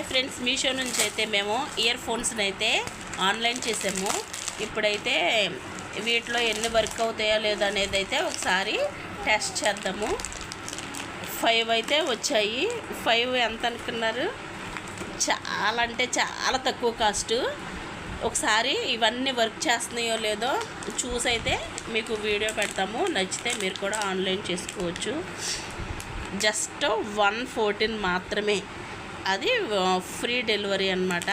Hi friends Meesho నుంచి అయితే మేము ఇయర్ ఫోన్స్ని అయితే ఆన్లైన్ చేసాము. ఇప్పుడైతే వీటిలో ఎన్ని వర్క్ అవుతాయో లేదో అనేది అయితే ఒకసారి టెస్ట్ చేద్దాము. ఫైవ్ అయితే వచ్చాయి. ఫైవ్ ఎంత అనుకున్నారు? చాలా అంటే చాలా తక్కువ కాస్ట్. ఒకసారి ఇవన్నీ వర్క్ చేస్తున్నాయో లేదో చూసి అయితే మీకు వీడియో పెడతాము. నచ్చితే మీరు కూడా ఆన్లైన్ చేసుకోవచ్చు. జస్ట్ వన్ ఫోర్టీన్ మాత్రమే. అది ఫ్రీ డెలివరీ అనమాట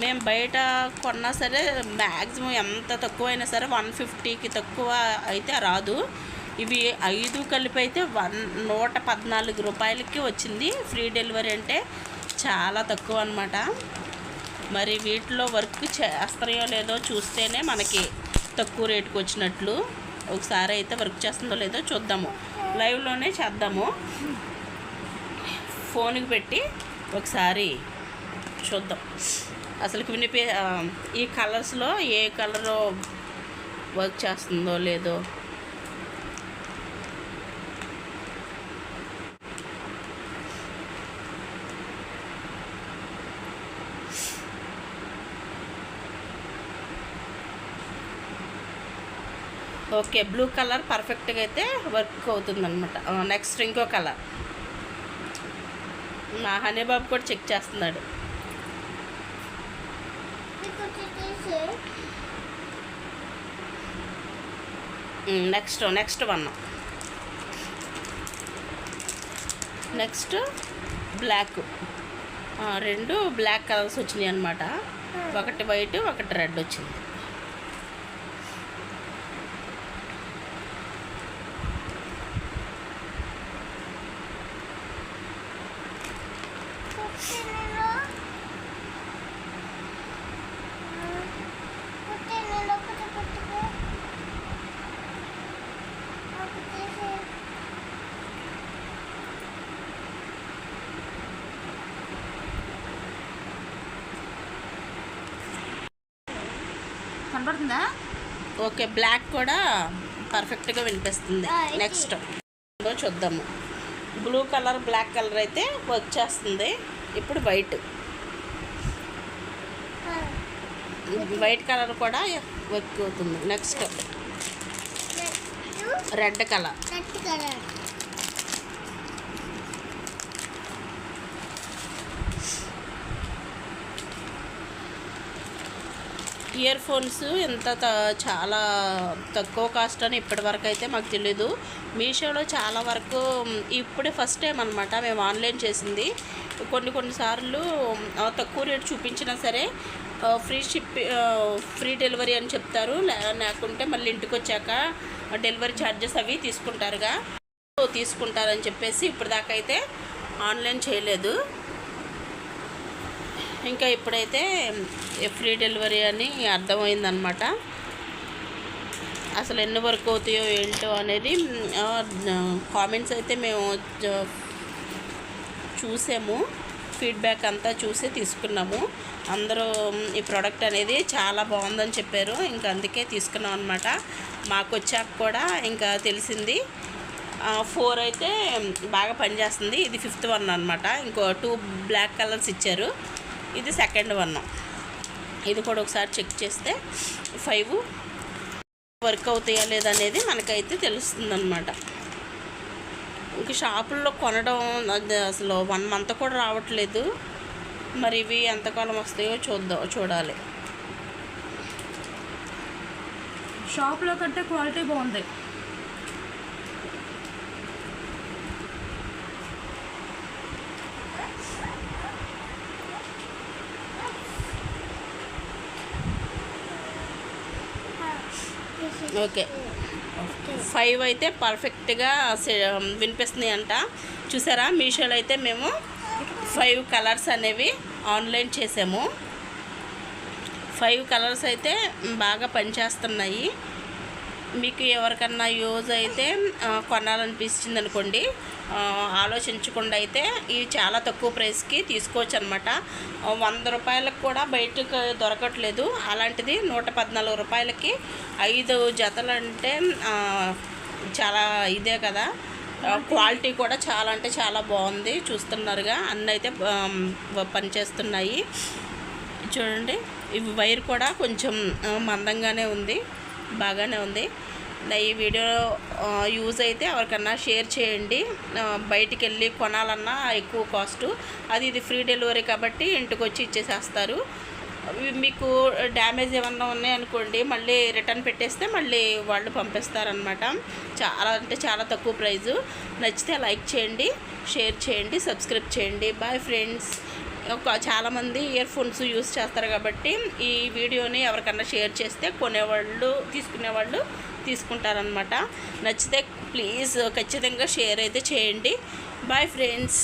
మేము బయట కొన్నా సరే మ్యాక్సిమం ఎంత తక్కువైనా సరే వన్ ఫిఫ్టీకి తక్కువ అయితే రాదు. ఇవి ఐదు కలిపి అయితే వన్ నూట పద్నాలుగు రూపాయలకి వచ్చింది. ఫ్రీ డెలివరీ అంటే చాలా తక్కువ అనమాట మరి వీటిలో వర్క్ చేస్తాయో లేదో చూస్తేనే మనకి తక్కువ రేటుకి వచ్చినట్లు. ఒకసారి అయితే వర్క్ చేస్తుందో లేదో చూద్దాము. లైవ్లోనే చేద్దాము. ఫోన్కి పెట్టి ఒకసారి చూద్దాం. అసలు వినిపి ఈ కలర్స్లో ఏ కలర్ వర్క్ చేస్తుందో లేదో. ఓకే బ్లూ కలర్ పర్ఫెక్ట్గా అయితే వర్క్ అవుతుందన్నమాట. నెక్స్ట్ ఇంకో కలర్. మా హనీ బాబు కూడా చెక్ చేస్తున్నాడు. Next next one next black రెండు బ్లాక్ కలర్స్ వచ్చినాయి అనమాట ఒకటి వైట్ ఒకటి రెడ్ వచ్చింది. కనబడుతుందా ఓకే బ్లాక్ కూడా పర్ఫెక్ట్గా వినిపిస్తుంది. నెక్స్ట్ చూద్దాము. బ్లూ కలర్ బ్లాక్ కలర్ అయితే వర్క్ చేస్తుంది ఇప్పుడు వైట్. వైట్ కలర్ కూడా వర్క్ అవుతుంది next red colour. Earphones ఎంత త- చాలా తక్కువ కాస్ట్ అని ఇప్పటివరకు అయితే మాకు తెలీదు. మీషోలో చాలా వరకు ఇప్పుడే ఫస్ట్ టైం అనమాట మేము ఆన్లైన్ చేసింది. కొన్ని కొన్నిసార్లు తక్కువ రేటు చూపించినా సరే ఫ్రీ షిప్ ఫ్రీ డెలివరీ అని చెప్తారు. లే- లేకుంటే మళ్ళీ ఇంటికి వచ్చాక డెలివరీ ఛార్జెస్ అవి తీసుకుంటారుగా. తీసుకుంటారని చెప్పేసి ఇప్పటిదాకా అయితే ఆన్లైన్ చేయలేదు. ఇంకా ఇప్పుడైతే ఫ్రీ డెలివరీ అని అర్థమైందనమాట. అసలు ఎన్ని వరకు అవుతాయో ఏంటో అనేది కామెంట్స్ అయితే మేము చూసాము. ఫీడ్బ్యాక్ అంతా చూసి తీసుకున్నాము. అందరూ ఈ ప్రోడక్ట్ అనేది చాలా బాగుందని చెప్పారు. ఇంకా అందుకే తీసుకున్నాం అనమాట. మాకు వచ్చాక కూడా ఇంకా తెలిసింది. ఫోర్ అయితే బాగా పనిచేస్తుంది. ఇది ఫిఫ్త్ వన్ అనమాట. ఇంకో టూ బ్లాక్ కలర్స్ ఇచ్చారు. ఇది సెకండ్ వన్ ఇది కూడా ఒకసారి చెక్ చేస్తే ఫైవ్ వర్క్ అవుతాయా లేదా అనేది మనకైతే తెలుస్తుందన్నమాట. ఇంక షాపుల్లో కొనడం అది అసలు వన్ మంత్ కూడా రావట్లేదు. మరి ఇవి ఎంతకాలం వస్తాయో చూద్దాం చూడాలి. షాప్లో కంటే క్వాలిటీ బాగుంది ఓకే. ఫైవ్ అయితే పర్ఫెక్ట్గా వినిపిస్తున్నాయి అంట చూసారా? మీషోలో అయితే మేము ఫైవ్ కలర్స్ అనేవి ఆన్లైన్ చేసాము. ఫైవ్ కలర్స్ అయితే బాగా పనిచేస్తున్నాయి. మీకు ఎవరికన్నా యూజ్ అయితే కొనాలనిపించింది అనుకోండి. ఆలోచించకుండా అయితే ఇవి చాలా తక్కువ ప్రైస్కి తీసుకోవచ్చు అనమాట వంద రూపాయలకు కూడా బయటకు దొరకట్లేదు. అలాంటిది నూట పద్నాలుగు రూపాయలకి ఐదు జతలు అంటే చాలా ఇదే కదా. క్వాలిటీ కూడా చాలా అంటే చాలా బాగుంది. చూస్తున్నారుగా అన్నీ అయితే పనిచేస్తున్నాయి. చూడండి ఇవి వైర్ కూడా కొంచెం మందంగానే ఉంది. బాగానే ఉంది. నా ఈ వీడియో యూజ్ అయితే ఎవరికన్నా షేర్ చేయండి. బయటికి వెళ్ళి కొనాలన్నా ఎక్కువ కాస్ట్. అది ఇది ఫ్రీ డెలివరీ కాబట్టి ఇంటికి వచ్చి ఇచ్చేసేస్తారు మీకు డ్యామేజ్ ఏమన్నా ఉన్నాయనుకోండి మళ్ళీ రిటర్న్ పెట్టేస్తే మళ్ళీ వాళ్ళు పంపిస్తారనమాట చాలా అంటే చాలా తక్కువ ప్రైజు. నచ్చితే లైక్ చేయండి షేర్ చేయండి సబ్స్క్రైబ్ చేయండి. Bye friends. ఒక చాలామంది ఇయర్ ఫోన్స్ యూస్ చేస్తారు కాబట్టి ఈ వీడియోని ఎవరికన్నా షేర్ చేస్తే కొనేవాళ్ళు తీసుకునేవాళ్ళు తీసుకుంటారనమాట నచ్చితే ప్లీజ్ ఖచ్చితంగా షేర్ అయితే చేయండి. Bye friends